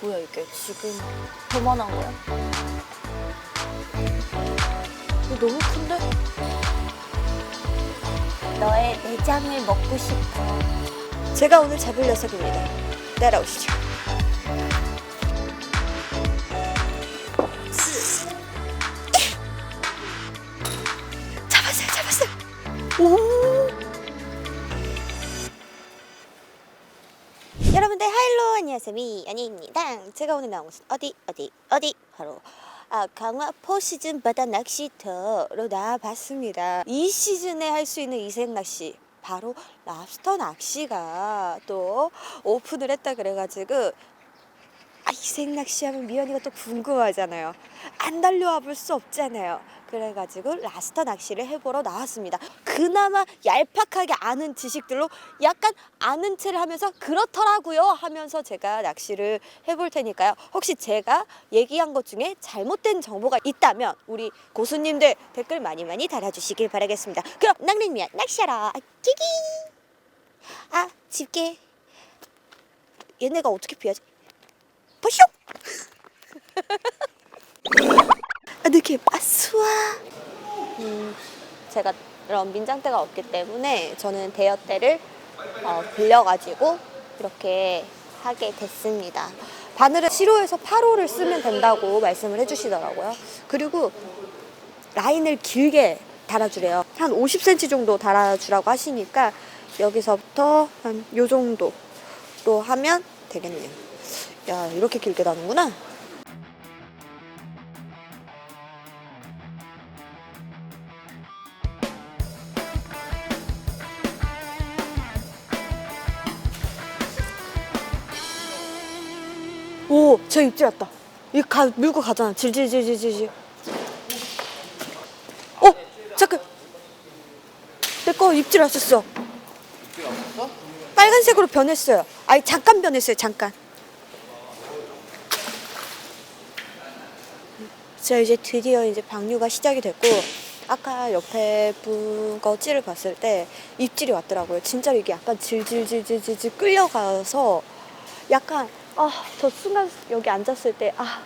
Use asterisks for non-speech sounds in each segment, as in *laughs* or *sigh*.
뭐야 이게 지금 그만한 거야? 이거 너무 큰데? 너의 내장을 먹고 싶어. 제가 오늘 잡을 녀석입니다. 따라오시죠. 세요 미연이입니다. 제가 오늘 나온 곳은 어디 어디 어디? 바로 아, 강화포 시즌 바다 낚시터로 나와봤습니다. 이 시즌에 할 수 있는 이색 낚시 바로 랍스터 낚시가 또 오픈을 했다 그래가지고 아, 이색 낚시하면 미연이가 또 궁금하잖아요. 안 달려와 볼 수 없잖아요. 그래가지고 라스터 낚시를 해보러 나왔습니다. 그나마 얄팍하게 아는 지식들로 약간 아는 체를 하면서 그렇더라고요 하면서 제가 낚시를 해볼 테니까요. 혹시 제가 얘기한 것 중에 잘못된 정보가 있다면 우리 고수님들 댓글 많이 많이 달아주시길 바라겠습니다. 그럼 낭린미야 낚시하라. 끼기. 아 집게. 얘네가 어떻게 피하지? 보쇼! 아, 느낌 아수아. 음, 제가 그런 민장대가 없기 때문에 저는 대여대를 어, 빌려가지고 이렇게 하게 됐습니다. 바늘은 7호에서 8호를 쓰면 된다고 말씀을 해주시더라고요. 그리고 라인을 길게 달아주래요. 한 50cm 정도 달아주라고 하시니까 여기서부터 한 요 정도로 하면 되겠네요. 야, 이렇게 길게 다는구나. 오, 저 입질 왔다. 이거 가, 물고 가잖아. 질질질질질. 어, 잠깐. 내 거 입질 왔었어. 빨간색으로 변했어요. 아니, 잠깐 변했어요, 잠깐. 제가 이제 드디어 이제 방류가 시작이 됐고 아까 옆에 분 거찌를 봤을 때 입질이 왔더라고요. 진짜로 이게 약간 질질질질질 끌려가서 약간 아 저 순간 여기 앉았을 때 아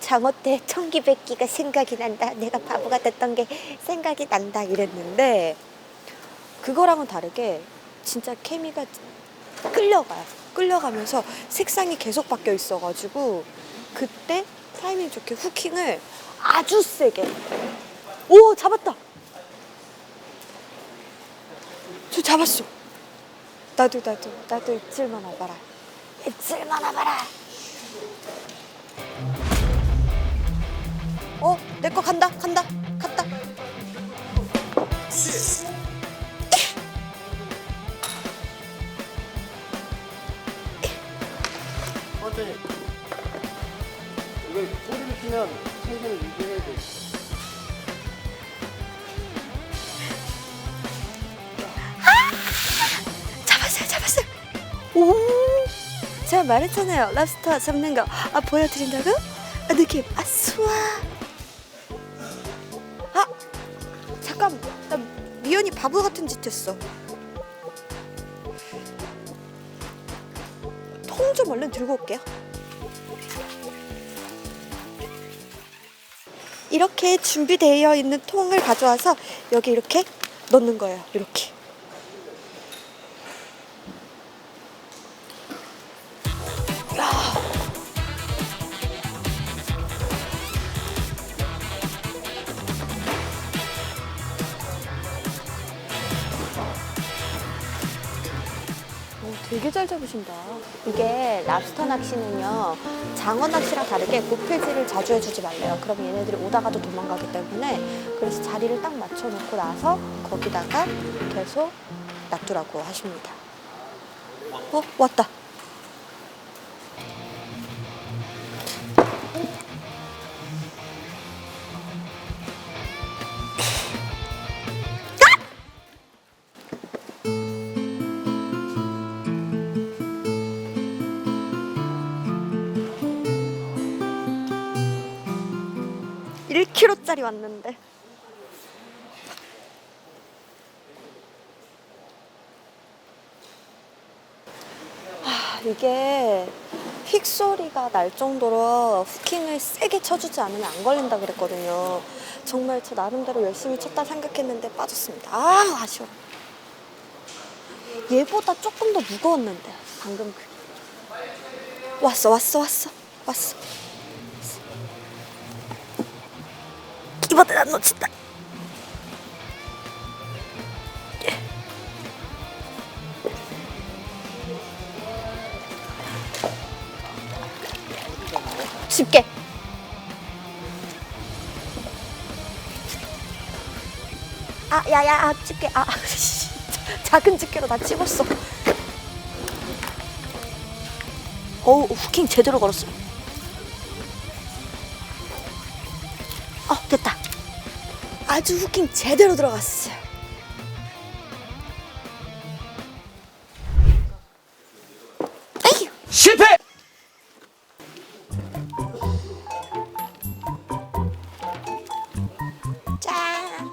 장어 때 청기백기가 생각이 난다. 내가 바보가 됐던 게 생각이 난다 이랬는데 그거랑은 다르게 진짜 케미가 끌려가요. 끌려가면서 색상이 계속 바뀌어 있어가지고 그때 타이밍 좋게 후킹을 아주 세게. 오 잡았다. 저 잡았어. 나도 나도 나도 입질만 와봐라. 입질만 와봐라. 어 내 거 간다 간다 말했잖아요. 랍스터 잡는 거 아 보여드린다고? 아 느낌. 아 수아. 아 잠깐. 나 미연이 바보 같은 짓 했어. 통 좀 얼른 들고 올게요. 이렇게 준비되어 있는 통을 가져와서 여기 이렇게 넣는 거예요. 이렇게 되게 잘 잡으신다. 이게 랍스터 낚시는요, 장어 낚시랑 다르게 고패질을 자주 해주지 말래요. 그럼 얘네들이 오다가도 도망가기 때문에 그래서 자리를 딱 맞춰놓고 나서 거기다가 계속 놔두라고 하십니다. 어, 왔다. 짜리 왔는데. 아, 이게 휙 소리가 날 정도로 후킹을 세게 쳐주지 않으면 안 걸린다 그랬거든요. 정말 저 나름대로 열심히 쳤다 생각했는데 빠졌습니다. 아 아쉬워. 얘보다 조금 더 무거웠는데 방금 그 왔어 왔어 왔어 왔어. 이번엔 안 놓친다. 쉽게. 아, 야, 야, 아, 집게. 아, 씨. *laughs* 작은 집게로 다 집었어. 어우, 후킹 제대로 걸었어. 어, 아주 후킹 제대로 들어갔어. 에이! 실패! 짠!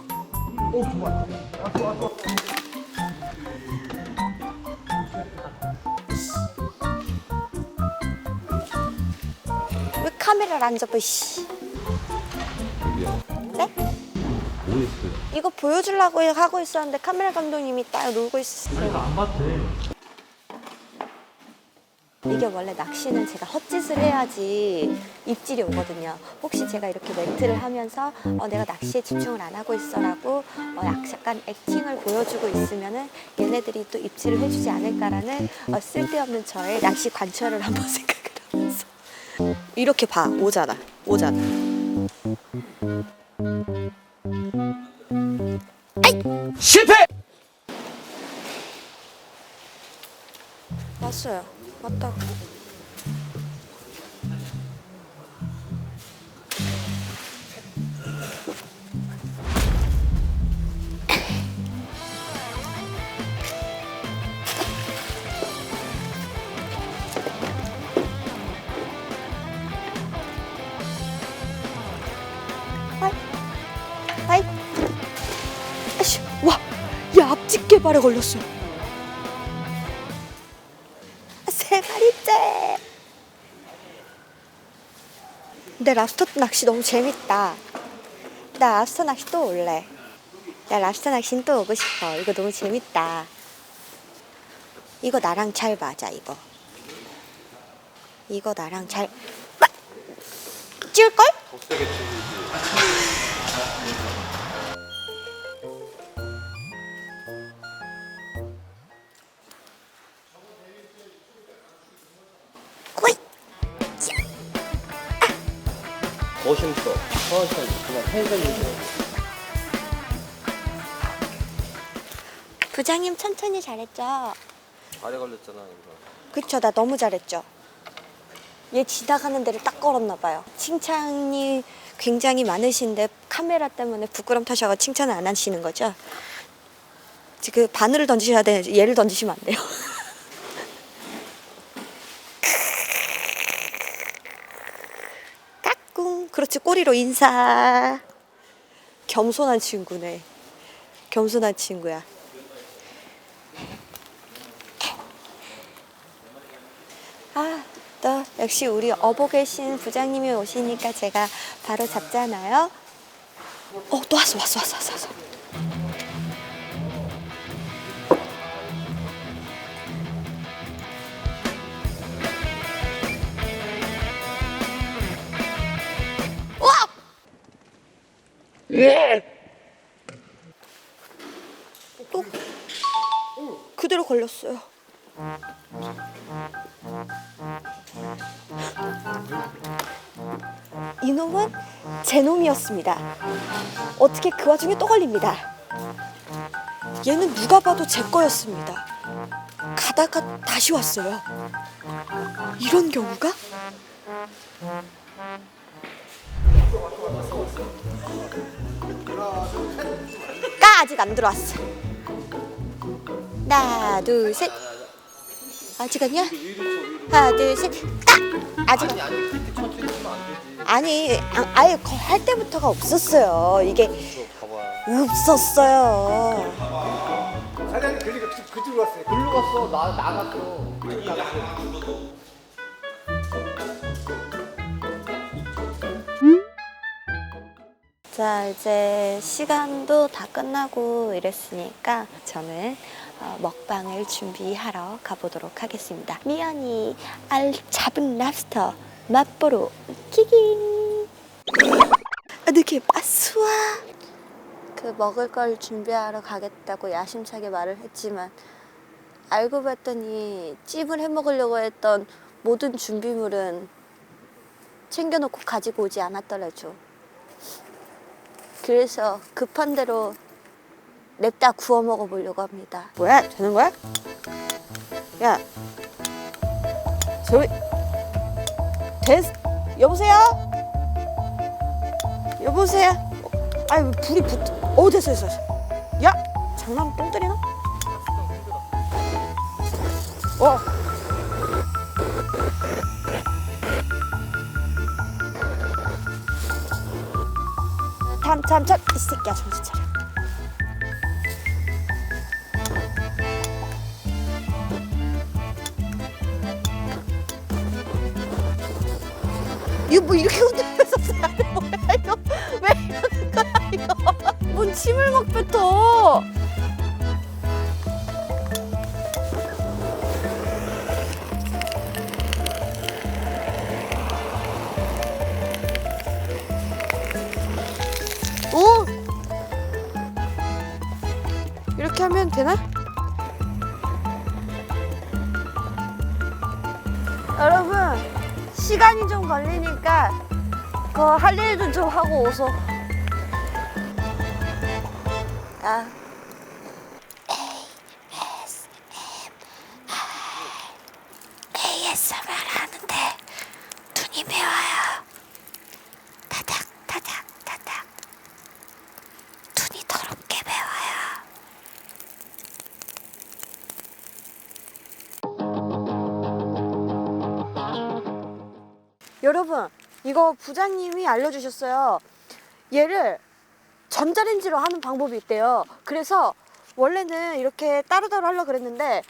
왜 카메라를 안 잡아, 씨. 이거 보여주려고 하고 있었는데 카메라 감독님이 딱 놀고 있었어요. 안 봤대. 이게 원래 낚시는 제가 헛짓을 해야지 입질이 오거든요. 혹시 제가 이렇게 멘트를 하면서 어, 내가 낚시에 집중을 안 하고 있어라고 어, 약- 약간 액팅을 보여주고 있으면은 얘네들이 또 입질을 해주지 않을까라는 어, 쓸데없는 저의 낚시 관찰을 한번 *laughs* 생각을 하면서 이렇게 봐 오잖아 오잖아. 실패! 왔어요. 왔다고. 앞집게 발에 걸렸어. 세 마리째. 근데 랍스터 낚시 너무 재밌다. 나 랍스터 낚시 또 올래. 나 랍스터 낚시는 또 오고 싶어. 이거 너무 재밌다. 이거 나랑 잘 맞아, 이거. 이거 나랑 잘 맞... 찔걸? 호이! 더 힘써. 천천히. 그냥 유지. 부장님 천천히 잘했죠? 발에 걸렸잖아, 이거. 그쵸, 나 너무 잘했죠. 얘 지나가는 데를 딱 걸었나 봐요. 칭찬이 굉장히 많으신데 카메라 때문에 부끄럼 타셔서 칭찬을 안 하시는 거죠? 지금 바늘을 던지셔야 되는데 얘를 던지시면 안 돼요. *laughs* 까꿍. 그렇지, 꼬리로 인사. 겸손한 친구네. 겸손한 친구야. 아, 또 역시 우리 어보 계신 부장님이 오시니까 제가 바로 잡잖아요. 어, 또 왔어, 왔어, 왔어, 왔어. 왔어. 또 그대로 걸렸어요. 이놈은 제 놈이었습니다. 어떻게 그 와중에 또 걸립니다. 얘는 누가 봐도 제 거였습니다. 가다가 다시 왔어요. 이런 경우가? 까 아직 안 들어왔어. 하나, 둘, 셋. 아직 아니야? 하나, 둘, 셋. 까! 아직 안. 아니, 그렇게 천천히 치면 안 되지. 아니, 아, 아예 거할 때부터가 없었어요. 이게. 없었어요. 사장님 그러니까 그, 그쪽으로 갔어요. 글로 갔어. 나, 나갔어. 나갔어. 자, 이제 시간도 다 끝나고 이랬으니까 저는 어, 먹방을 준비하러 가보도록 하겠습니다. 미연이 알 잡은 랍스터 맛보러 키깅. 아, 느낌 아수아. 그 먹을 걸 준비하러 가겠다고 야심차게 말을 했지만 알고 봤더니 찜을 해 먹으려고 했던 모든 준비물은 챙겨놓고 가지고 오지 않았더라죠. 그래서 급한 대로 냅다 구워 먹어보려고 합니다. 뭐야? 되는 거야? 야, 저기, 됐, 여보세요? 여보세요? 왜 불이 붙, 어, 됐어, 됐어. 야, 장난 똥 때리 참, 참, 참, 이 새끼야, 정신 차려. 이거 뭐 이렇게 흔들면서 써야 돼? 뭐야, 이거? 왜 이러는 거야, 이거? 뭔 침을 막 뱉어? 하면 되나? 여러분 시간이 좀 걸리니까 그 할 일도 좀 하고 오소. 아. 여러분 이거 부장님이 알려주셨어요. 얘를 전자레인지로 하는 방법이 있대요. 그래서 원래는 이렇게 따로따로 하려고 그랬는데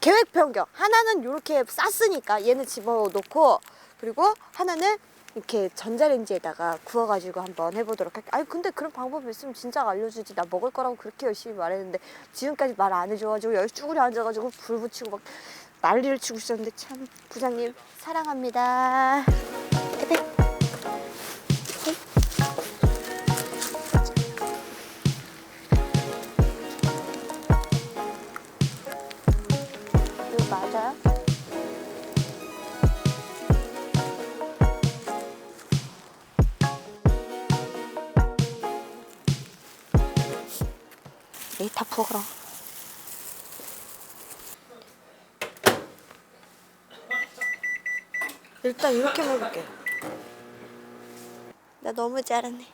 계획 변경. 하나는 이렇게 쌌으니까 얘는 집어넣고 그리고 하나는 이렇게 전자레인지에다가 구워가지고 한번 해보도록 할게요. 아니 근데 그런 방법이 있으면 진짜 알려주지. 나 먹을 거라고 그렇게 열심히 말했는데 지금까지 말 안 해줘가지고 여기 쭈그려 앉아가지고 불 붙이고 막 난리를 치고 있었는데 참 부장님 사랑합니다. 에베. 이거? 에이 다 부어 그 일단 이렇게 먹을게 나 너무 잘하네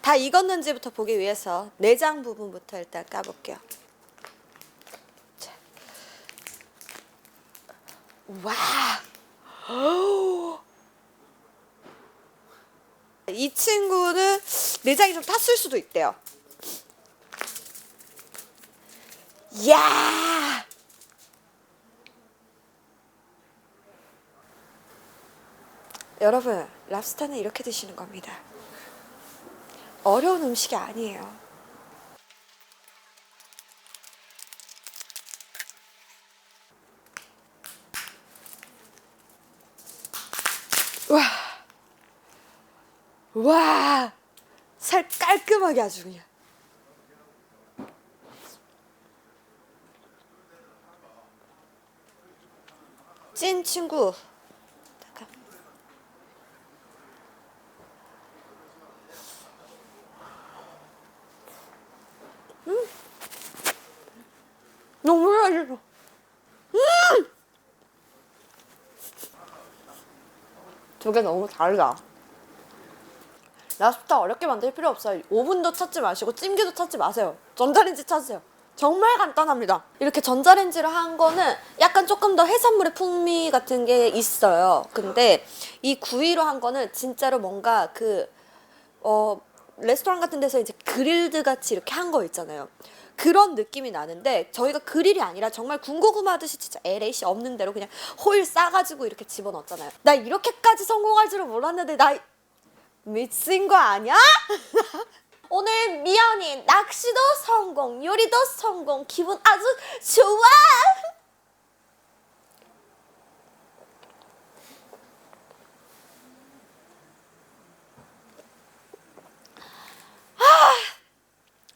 다 익었는지부터 보기 위해서 내장 부분부터 일단 까볼게요. 자. 와. 이 친구는 내장이 좀 탔을 수도 있대요. 야! 여러분, 랍스타는 이렇게 드시는 겁니다. 어려운 음식이 아니에요. 와, 와, 살 깔끔하게 아주 그냥. 찐 친구. 잠깐. 너무 맛있어. 음! 두개 너무 다르다. 랍스터 어렵게 만들 필요 없어요. 오븐도 찾지 마시고 찜기도 찾지 마세요. 전자레인지 찾으세요. 정말 간단합니다. 이렇게 전자레인지로 한 거는 약간 조금 더 해산물의 풍미 같은 게 있어요. 근데 이 구이로 한 거는 진짜로 뭔가 그, 어, 레스토랑 같은 데서 이제 그릴드 같이 이렇게 한 거 있잖아요. 그런 느낌이 나는데 저희가 그릴이 아니라 정말 군고구마 하듯이 진짜 LAC 없는 대로 그냥 호일 싸가지고 이렇게 집어넣었잖아요. 나 이렇게까지 성공할 줄은 몰랐는데 나 미친 거 아니야? *laughs* 오늘 미연이 낚시도 성공, 요리도 성공, 기분 아주 좋아.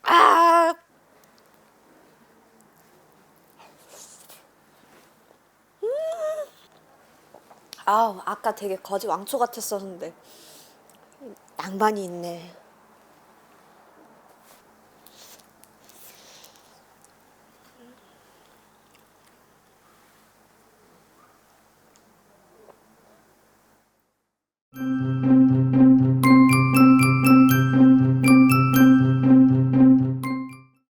아, 음. 아우 아까 되게 거지 왕초 같았었는데 낭만이 있네.